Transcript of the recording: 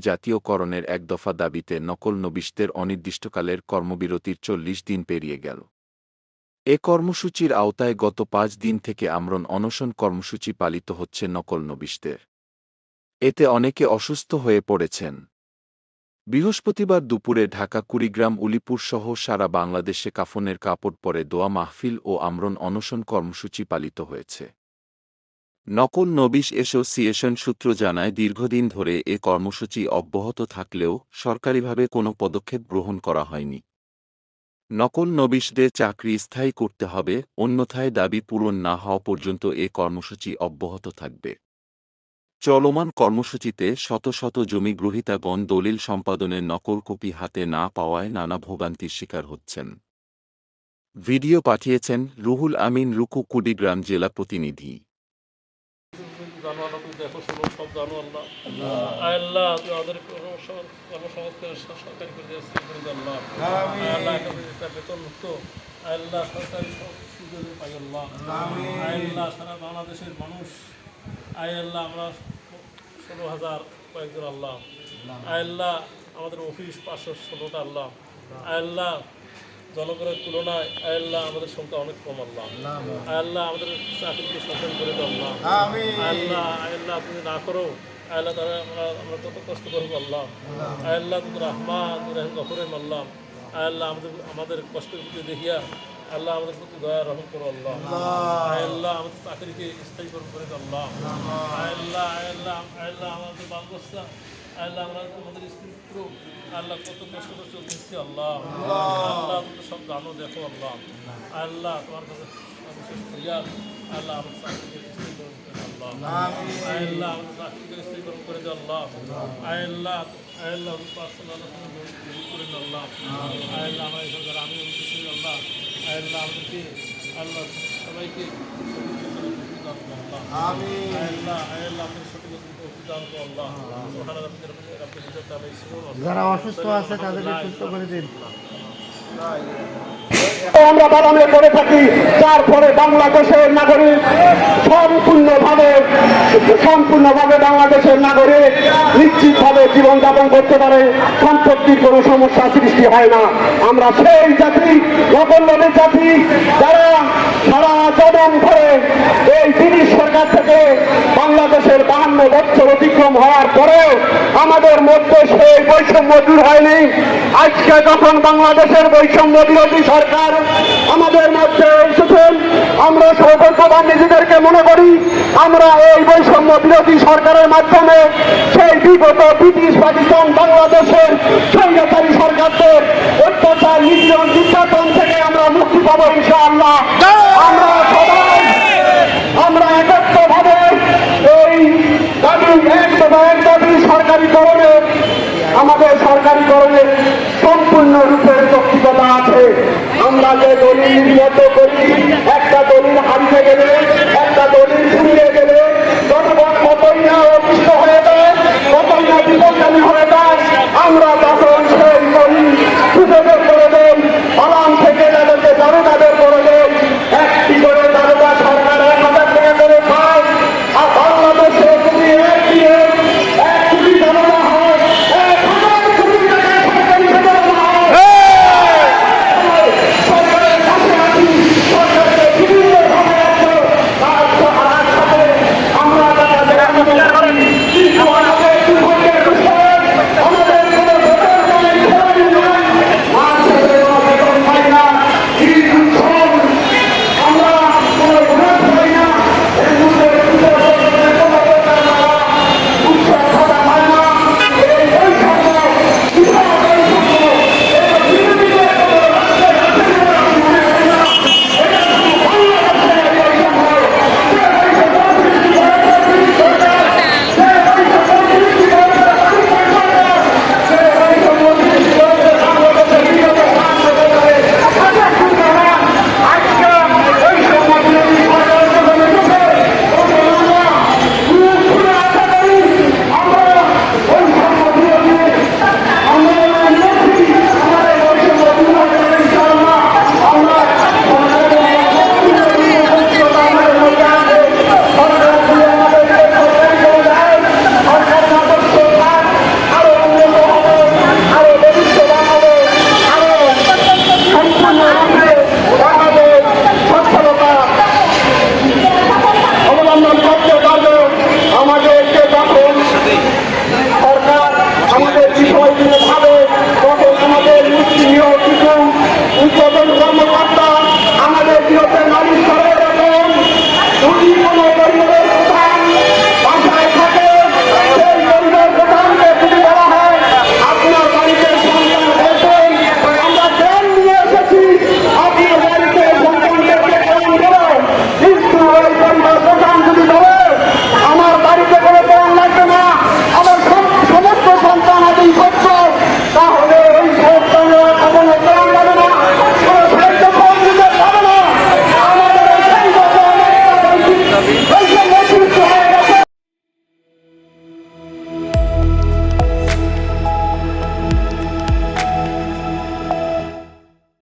জাতীয়করণের এক দফা দাবিতে নকল নবিশদের অনির্দিষ্টকালের কর্মবিরতির চল্লিশ দিন পেরিয়ে গেল। এ কর্মসূচির আওতায় গত পাঁচ দিন থেকে আমরণ অনশন কর্মসূচি পালিত হচ্ছে নকল নবিশদের। এতে অনেকে অসুস্থ হয়ে পড়েছেন। বৃহস্পতিবার দুপুরে ঢাকা, কুড়িগ্রাম, উলিপুর সহ সারা বাংলাদেশে কাফনের কাপড় পরে দোয়া মাহফিল ও আমরণ অনশন কর্মসূচি পালিত হয়েছে। নকল নবিশ অ্যাসোসিয়েশন সূত্র জানায়, দীর্ঘদিন ধরে এ কর্মসূচি অব্যাহত থাকলেও সরকারিভাবে কোনো পদক্ষেপ গ্রহণ করা হয়নি। নকল নবিশদের চাকরি স্থায়ী করতে হবে, অন্যথায় দাবি পূরণ না হওয়া পর্যন্ত এ কর্মসূচি অব্যাহত থাকবে। চলমান কর্মসূচিতে শত শত জমি গ্রহীতাগণ দলিল সম্পাদনের নকল কপি হাতে না পাওয়ায় নানা ভোগান্তির শিকার হচ্ছেন। ভিডিও পাঠিয়েছেন রুহুল আমিন রুকু কুড়িগ্রাম জেলা প্রতিনিধি। জানো আল্লাহ তুমি দেখো শোনো সব জানো আল্লাহ আল্লাহ তুমি আমাদের কর্মসং- সরকারি করে দিয়ে আল্লাহ আল্লাহ বেতন মুক্ত আল্লাহ সরকারি সব সুযোগ পাই আল্লাহ আল্লাহ সারা বাংলাদেশের মানুষ আয় আল্লাহ আমরা ষোলো হাজার কয়েকজন আল্লাহ আল্লাহ আমাদের অফিস পাঁচশো ষোলোটা আল্লাহ আল্লাহ জনগণের তুলনায় আয় আল্লাহ আমাদের সংখ্যা অনেক কম আল্লাহ। আয় আল্লাহ আমাদের চাকরিকে সচেতন করে দাও আল্লাহ। আল্লাহ আল্লাহ তুমি না করো আল্লাহ তারা আমরা আমরা কত কষ্ট করব আল্লাহ। আল্লাহ। তুমি রহমান রহিম গফরের আল্লাহ আল্লাহ আমাদের আমাদের কষ্টের প্রতি দেখিয়া আল্লাহ আমাদের প্রতি দয়া রহম করো আল্লাহ। আল্লাহ। আমাদের চাকরিকে স্থায়ী করুন করে দাও আল্লাহ। আল্লাহ। আল্লাহ আল্লাহ আমাদের বাল আল্লাহ আমরা আমাদের স্ত্রী পুত্র আল্লাহ কত কষ্ট করে চলতেছি, আল্লাহ। আল্লাহ, তুমি সব জানো, দেখো, আল্লাহ। আল্লাহ, তোমার কাছে আল্লাহ আমাদের চাকরিকে স্থায়ী করুন করে আল্লাহ। আল্লাহ আমাদের চাকরিকে স্থায়ী করুন, করে দাও, আল্লাহ। আল্লাহ আল্লাহ করে দাও, আল্লাহ। আল্লাহ, আমার সরকার, আমি আল্লাহ। আল্লাহ সবাইকে যারা অসুস্থ আছে, তাদেরকে সুস্থ করে দিন। আমরা বাদামে করে থাকি ফলে বাংলাদেশের নাগরিক সম্পূর্ণভাবে সম্পূর্ণভাবে বাংলাদেশের নাগরিক নিশ্চিতভাবে জীবনযাপন করতে পারে, সম্পত্তির কোনো সমস্যা সৃষ্টি হয় না। আমরা সেই জাতি, নগণ্যদের জাতি, যারা সারা সরকার থেকে বাংলাদেশের বাহান্ন বছর অতিক্রম হওয়ার পরেও আমাদের মধ্যে সেই বৈষম্য দূর হয়নি। আজকে যখন বাংলাদেশের বৈষম্য বিরোধী সরকার আমাদের মধ্যে এসেছেন, আমরা সৌভাগ্যবান নিজেদেরকে মনে করি, আমরা এই বৈষম্য বিরোধী সরকারের মাধ্যমে সেই বিগত ব্রিটিশ পাকিস্তান বাংলাদেশের স্বৈরাচারী সরকারদের অত্যাচার নির্যাতন নির্যাতন থেকে আমরা মুক্তি পাবো ইনশাআল্লাহ আমরা সবাই আমরা একত্রভাবে এই দাবি এক দফা এক দাবি সরকারিকরণে আমাদের সরকারিকরণের সম্পূর্ণ রূপের যৌক্তিকতা